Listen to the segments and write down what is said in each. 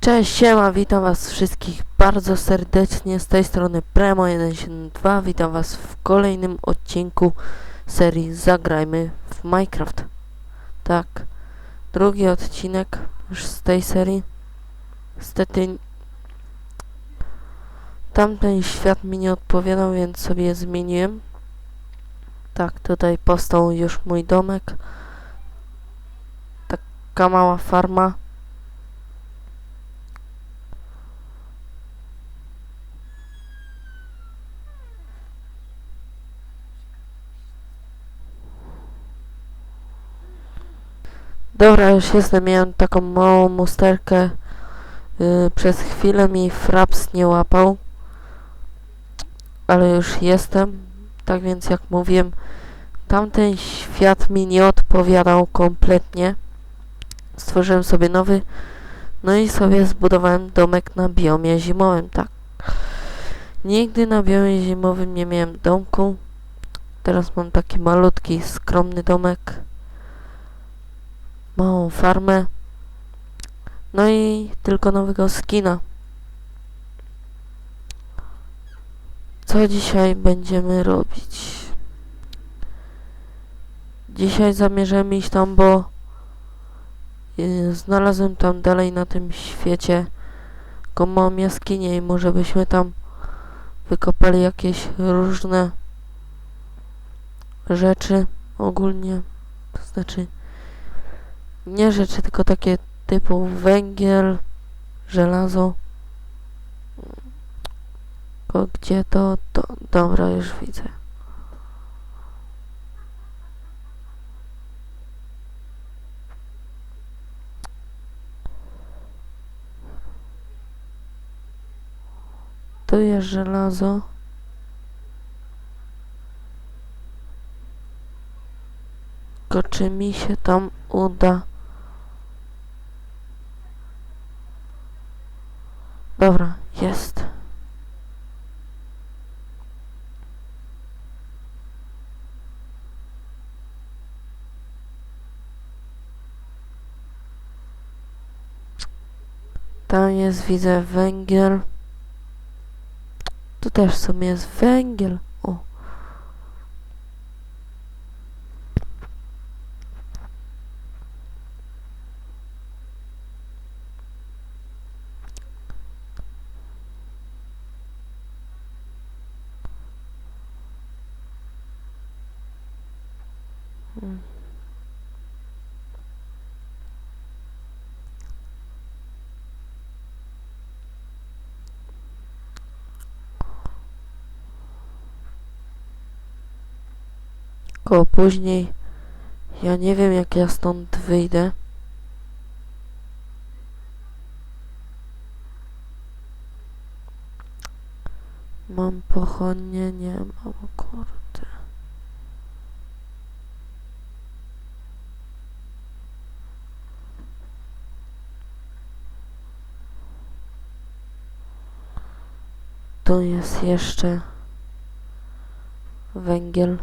Cześć, siema, witam was wszystkich bardzo serdecznie z tej strony Premo172, witam was w kolejnym odcinku serii Zagrajmy w Minecraft. Tak, drugi odcinek już z tej serii. Niestety tamten świat mi nie odpowiadał, więc sobie zmieniłem. Tak, tutaj powstał już mój domek. Taka mała farma. Dobra, już jestem. Miałem taką małą musterkę. Yy, przez chwilę mi fraps nie łapał. Ale już jestem. Tak więc jak mówiłem, tamten świat mi nie odpowiadał kompletnie. Stworzyłem sobie nowy. No i sobie zbudowałem domek na biomie zimowym, tak. Nigdy na biomie zimowym nie miałem domku. Teraz mam taki malutki, skromny domek małą farmę. No i tylko nowego skina. Co dzisiaj będziemy robić? Dzisiaj zamierzamy iść tam, bo yy, znalazłem tam dalej na tym świecie taką małą jaskinię i może byśmy tam wykopali jakieś różne rzeczy ogólnie. To znaczy nie rzeczy, tylko takie typu węgiel, żelazo. O, gdzie to, to? Dobra, już widzę. Tu jest żelazo. Tylko czy mi się tam uda? Dobra, jest. Tam jest, widzę, węgiel. Tu też w sumie jest węgiel. O. Mm. Tylko później ja nie wiem jak ja stąd wyjdę. Mam pochodnie, nie mam, kurde. Tu jest jeszcze węgiel.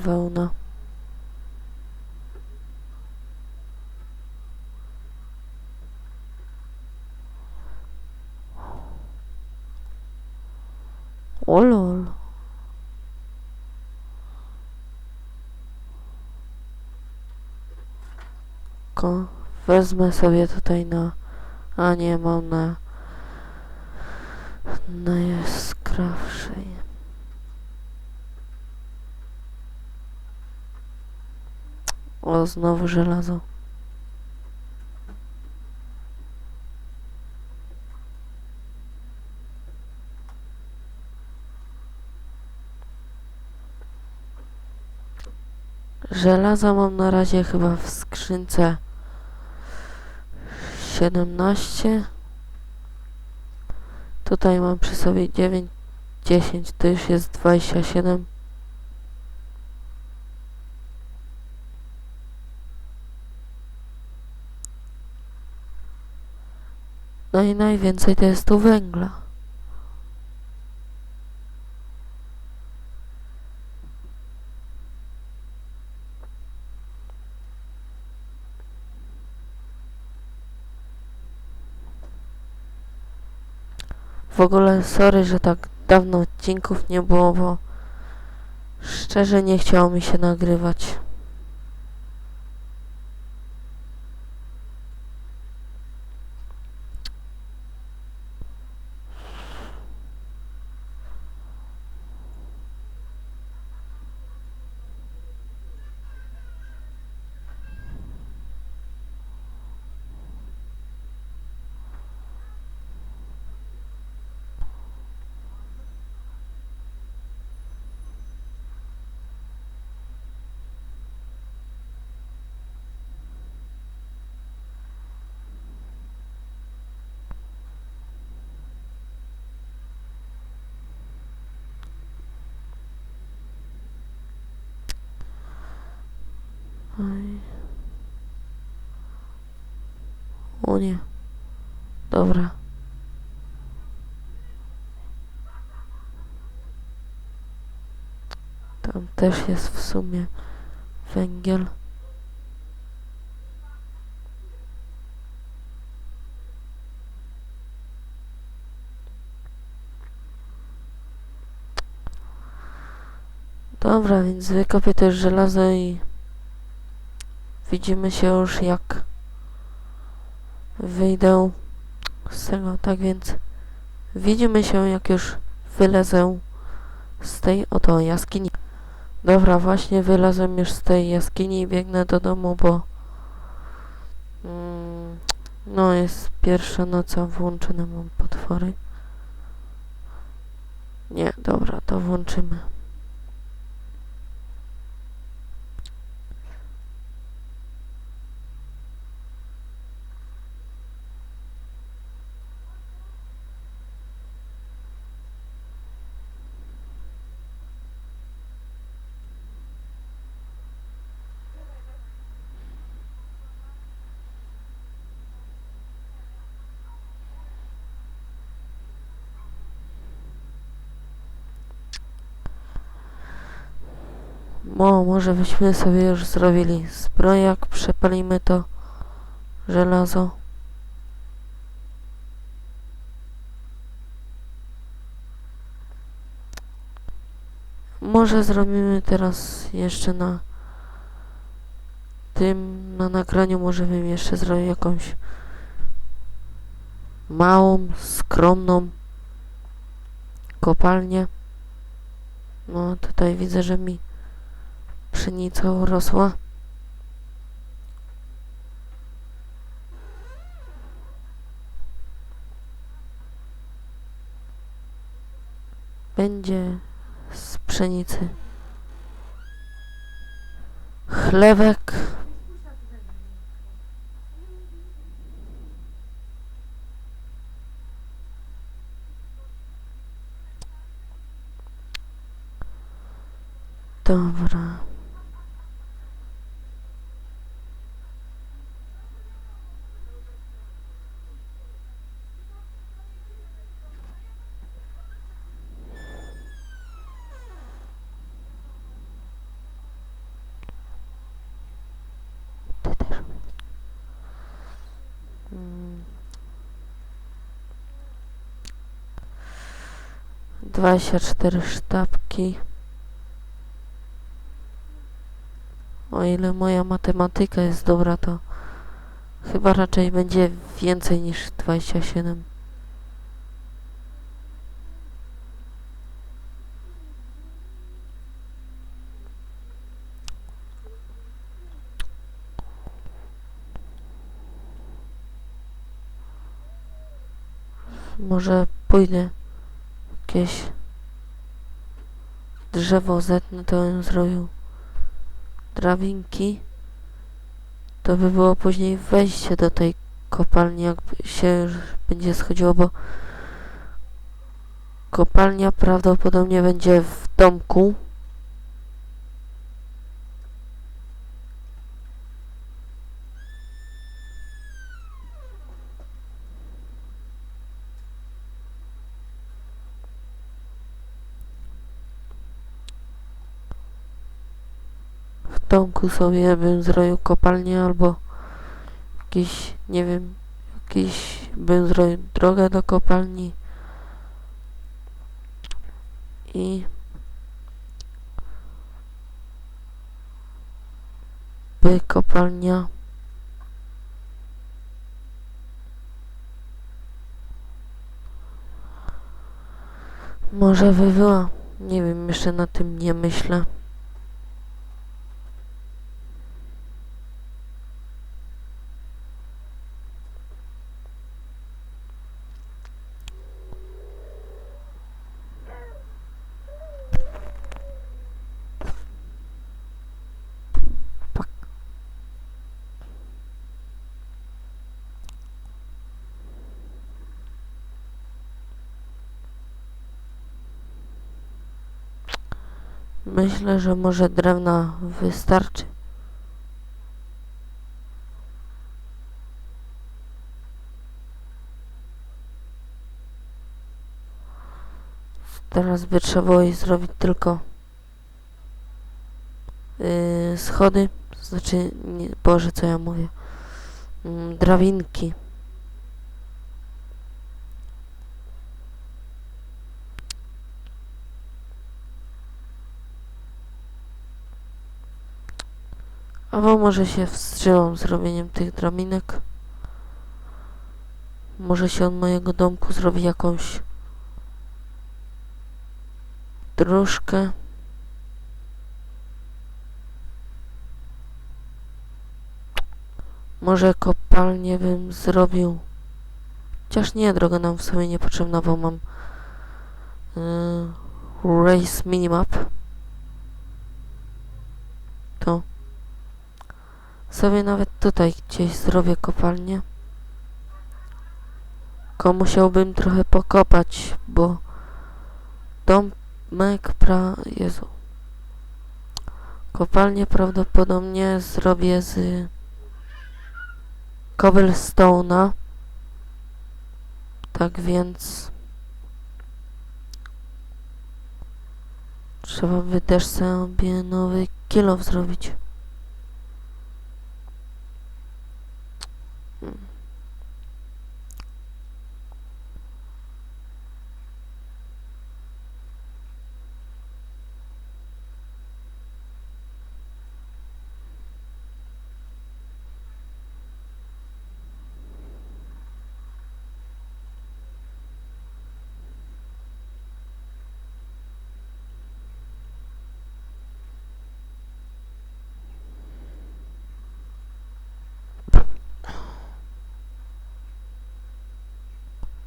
O, wełna. O wezmę sobie tutaj na... A nie, mam na... Najskrawszej. O, znowu żelazo. Żelaza mam na razie chyba w skrzynce 17. Tutaj mam przy sobie 9, 10, to już jest 27. No i najwięcej to jest tu węgla. W ogóle sorry, że tak dawno odcinków nie było, bo szczerze nie chciało mi się nagrywać. Oj. O nie. Dobra. Tam też jest w sumie węgiel. Dobra, więc wykopię też żelazo i widzimy się już jak wyjdę z tego, tak więc widzimy się jak już wylezę z tej oto jaskini. Dobra, właśnie wylazłem już z tej jaskini i biegnę do domu, bo mm, no jest pierwsza noc, włączone mam potwory. Nie, dobra, to włączymy. Mo, może byśmy sobie już zrobili zbroję, jak przepalimy to żelazo. Może zrobimy teraz jeszcze na tym, na nagraniu może jeszcze zrobił jakąś małą, skromną kopalnię. No tutaj widzę, że mi pszenica urosła. Będzie z pszenicy chlewek. Dobra. 24 sztabki. O ile moja matematyka jest dobra, to chyba raczej będzie więcej niż 27. Może pójdę jakieś drzewo zetnę, to bym zrobił drabinki. To by było później wejście do tej kopalni, jak się już będzie schodziło, bo kopalnia prawdopodobnie będzie w domku. W domku sobie bym zrobił kopalnię albo jakiś, nie wiem, jakiś bym zrobił drogę do kopalni i by kopalnia może by była. Nie wiem, jeszcze na tym nie myślę. Myślę, że może drewna wystarczy. Teraz by trzeba było zrobić tylko yy, schody, znaczy, nie, Boże, co ja mówię, yy, drabinki. Albo może się wstrzymam z robieniem tych drabinek. Może się od mojego domku zrobi jakąś dróżkę. Może kopalnię bym zrobił. Chociaż nie, droga nam w sumie niepotrzebna, bo mam yy, race minimap. To sobie nawet tutaj gdzieś zrobię kopalnię. Tylko musiałbym trochę pokopać, bo domek pra... Jezu. Kopalnię prawdopodobnie zrobię z cobblestone'a. Tak więc trzeba by też sobie nowy kilof zrobić.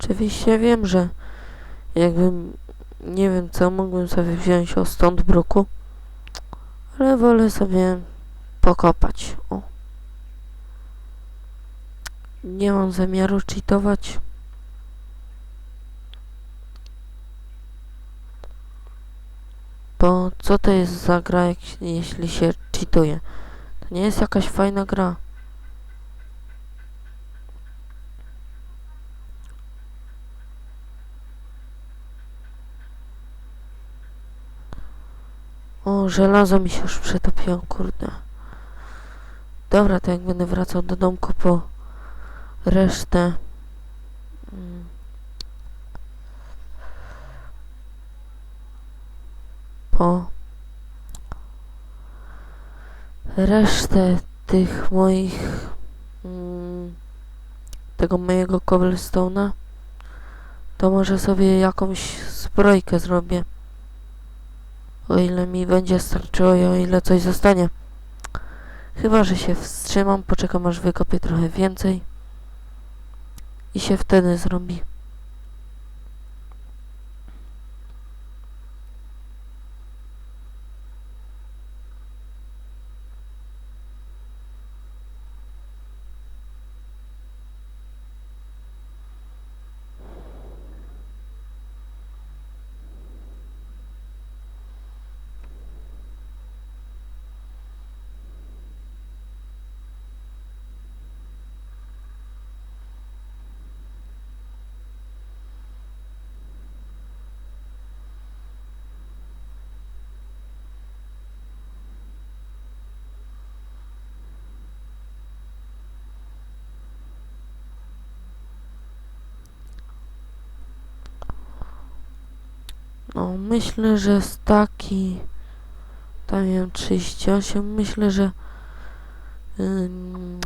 Oczywiście wiem, że jakbym nie wiem co mógłbym sobie wziąć o stąd bruku, ale wolę sobie pokopać. O. Nie mam zamiaru cheatować. Bo co to jest za gra, jeśli się cheatuje? To nie jest jakaś fajna gra. O, żelazo mi się już przetopiło, kurde. Dobra, to jak będę wracał do domku po resztę. mm, Po resztę tych moich mm, tego mojego cobblestone'a to może sobie jakąś zbrojkę zrobię. O ile mi będzie starczyło i o ile coś zostanie. Chyba, że się wstrzymam, poczekam aż wykopię trochę więcej i się wtedy zrobi. No, myślę, że staki... Tam miałem 38, myślę, że... Ym,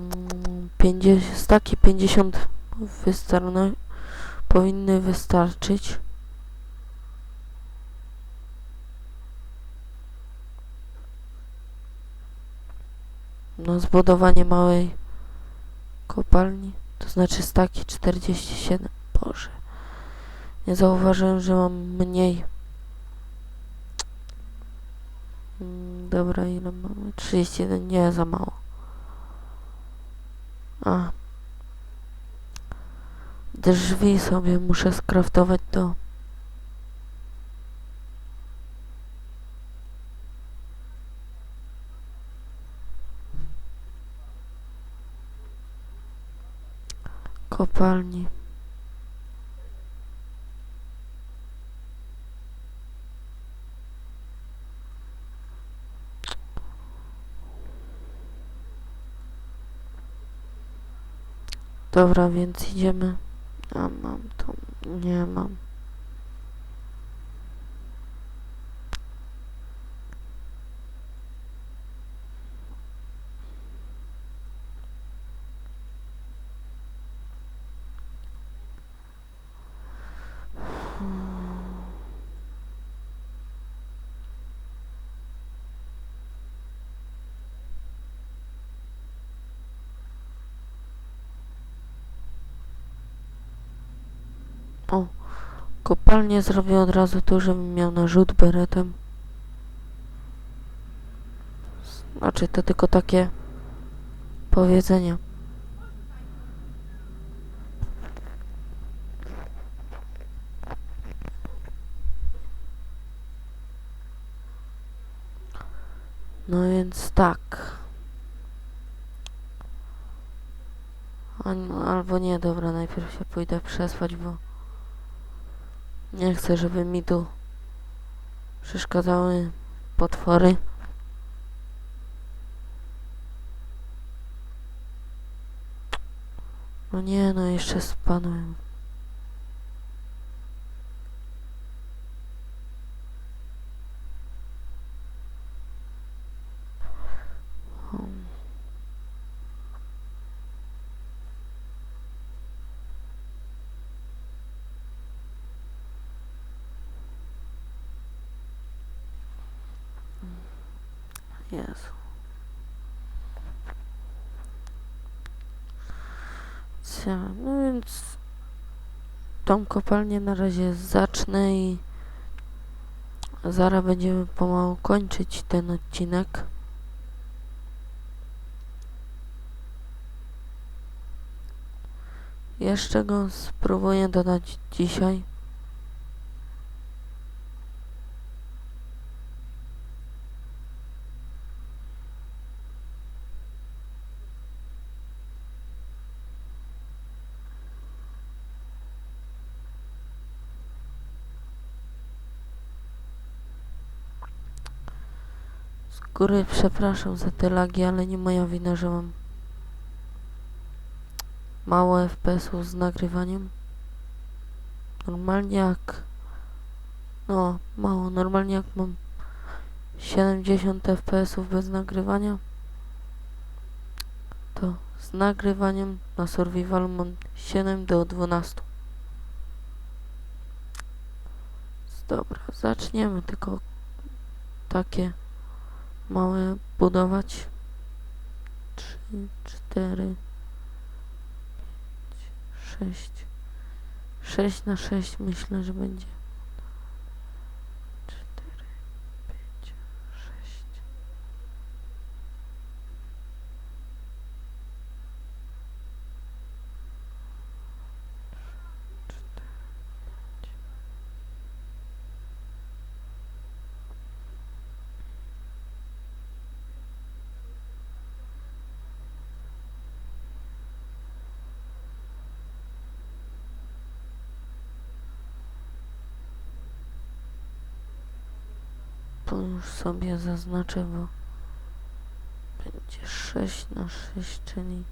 50, staki 50 wystarno, powinny wystarczyć. Na zbudowanie małej kopalni, to znaczy staki 47. Boże. Nie zauważyłem, że mam mniej. Mm, Dobra, ile mamy? 31, nie, za mało. A. Drzwi sobie muszę skraftować do... Kopalni. Dobra, więc idziemy. A mam to. Nie mam. Kopalnię zrobię od razu tu, żebym miał na rzut beretem. Znaczy, to tylko takie powiedzenie. No więc tak. Albo nie, dobra, najpierw się pójdę przespać, bo nie chcę, żeby mi tu przeszkadzały potwory. No nie, no jeszcze spadłem. Jezu. No więc tą kopalnię na razie zacznę i zaraz będziemy pomału kończyć ten odcinek. Jeszcze go spróbuję dodać dzisiaj. Z góry przepraszam za te lagi, ale nie moja wina, że mam mało FPS-ów z nagrywaniem. Normalnie jak... No, mało. Normalnie jak mam 70 FPS-ów bez nagrywania, to z nagrywaniem na survival mam 7 do 12. Dobra, zaczniemy tylko takie małe budować. 3, 4, 5, 6. 6 na 6 myślę, że będzie. 4, 5, 6. Tu już sobie zaznaczę, bo będzie 6 na 6, czyli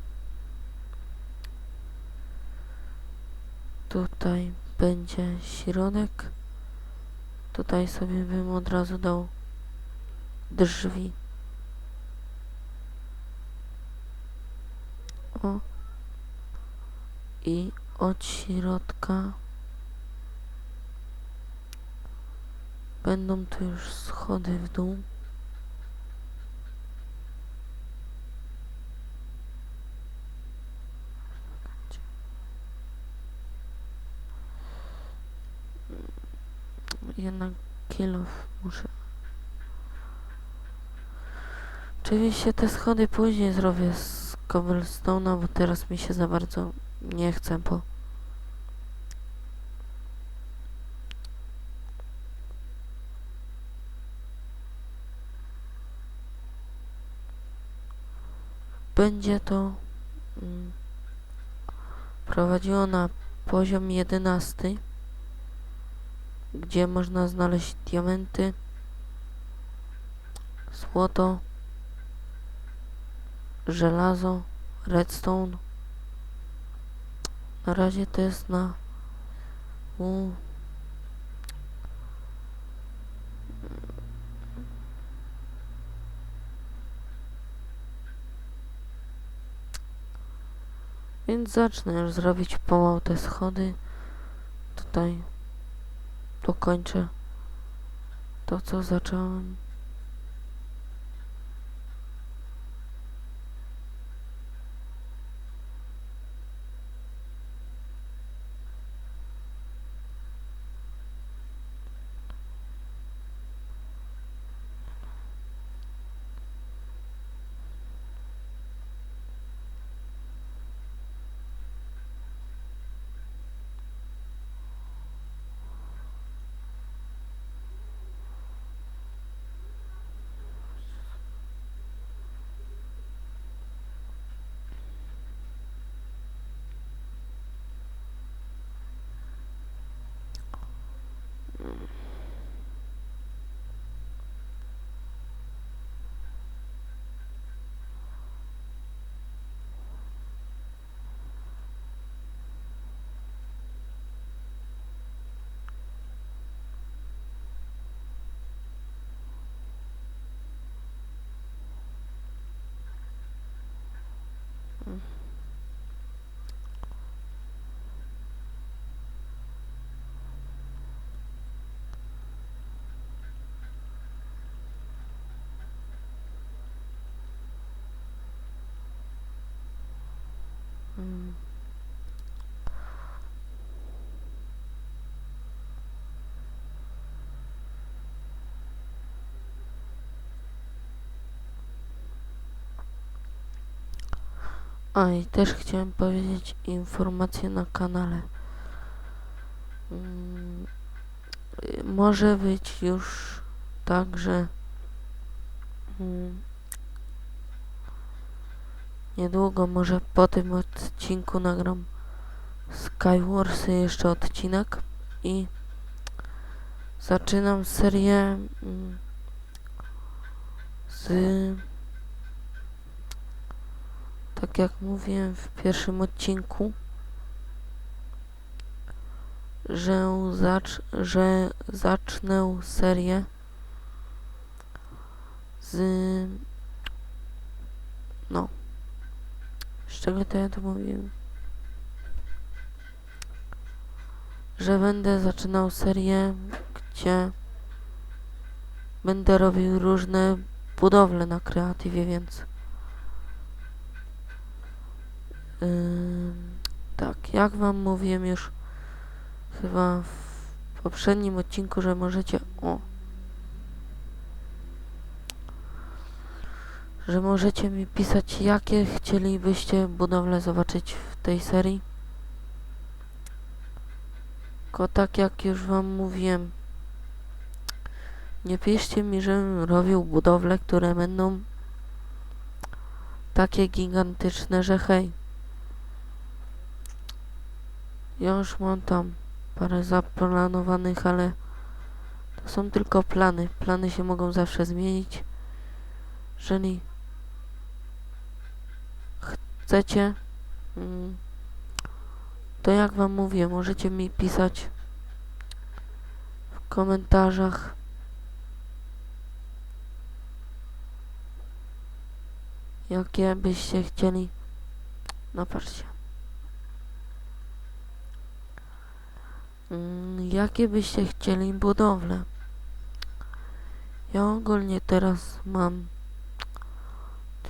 tutaj będzie środek, Tutaj sobie bym od razu dał drzwi. O. I od środka będą tu już schody w dół. Jednak kilof muszę. Oczywiście te schody później zrobię z cobblestone'a, bo teraz mi się za bardzo nie chce, bo będzie to mm, prowadziło na poziom 11 gdzie można znaleźć diamenty, złoto, żelazo, redstone. Na razie to jest na u Więc zacznę już zrobić pomału te schody. Tutaj dokończę to, co zacząłem. A i też chciałem powiedzieć informację na kanale. Mm, może być już tak, że mm, niedługo, może po tym odcinku nagram Skywarsy jeszcze odcinek i zaczynam serię mm, z tak jak mówiłem w pierwszym odcinku, że, zacz, że zacznę serię z no z czego to ja tu mówiłem? Że będę zaczynał serię gdzie będę robił różne budowle na kreatywie, więc tak, jak wam mówiłem już chyba w poprzednim odcinku, że możecie o że możecie mi pisać jakie chcielibyście budowle zobaczyć w tej serii. Tylko tak jak już wam mówiłem nie piszcie mi, żebym robił budowle, które będą takie gigantyczne, że hej ja już mam tam parę zaplanowanych, ale to są tylko plany. Plany się mogą zawsze zmienić. Jeżeli chcecie, mm, to jak wam mówię, możecie mi pisać w komentarzach. Jakie byście chcieli. No patrzcie. Mm, Jakie byście chcieli budowle? Ja ogólnie teraz mam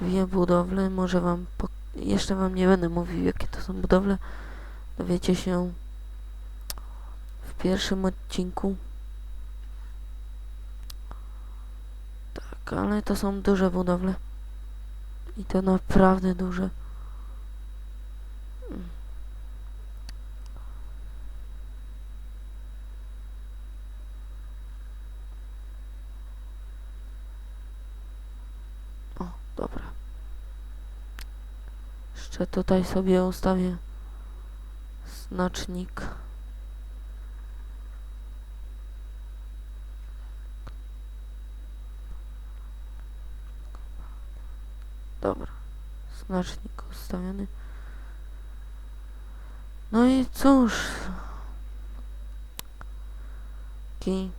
dwie budowle. Może wam po... jeszcze wam nie będę mówił jakie to są budowle. Dowiecie się w pierwszym odcinku. Tak, ale to są duże budowle. I to naprawdę duże. Mm. O, dobra. Jeszcze tutaj sobie ustawię znacznik. Dobra. Znacznik ustawiony. No i cóż. Taki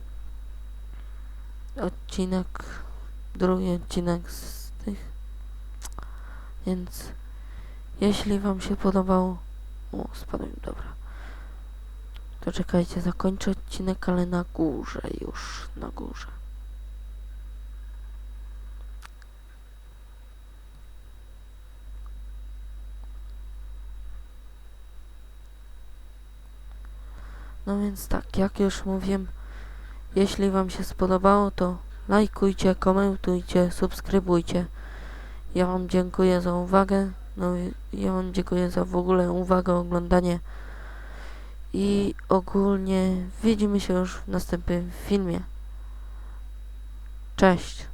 odcinek, drugi odcinek z tych. Więc jeśli wam się podobało, o, spadłem, dobra. To czekajcie, zakończę odcinek, ale na górze już, na górze. No więc tak, jak już mówiłem, jeśli Wam się spodobało, to lajkujcie, komentujcie, subskrybujcie. Ja Wam dziękuję za uwagę. No ja Wam dziękuję za w ogóle uwagę, oglądanie. I ogólnie widzimy się już w następnym filmie. Cześć.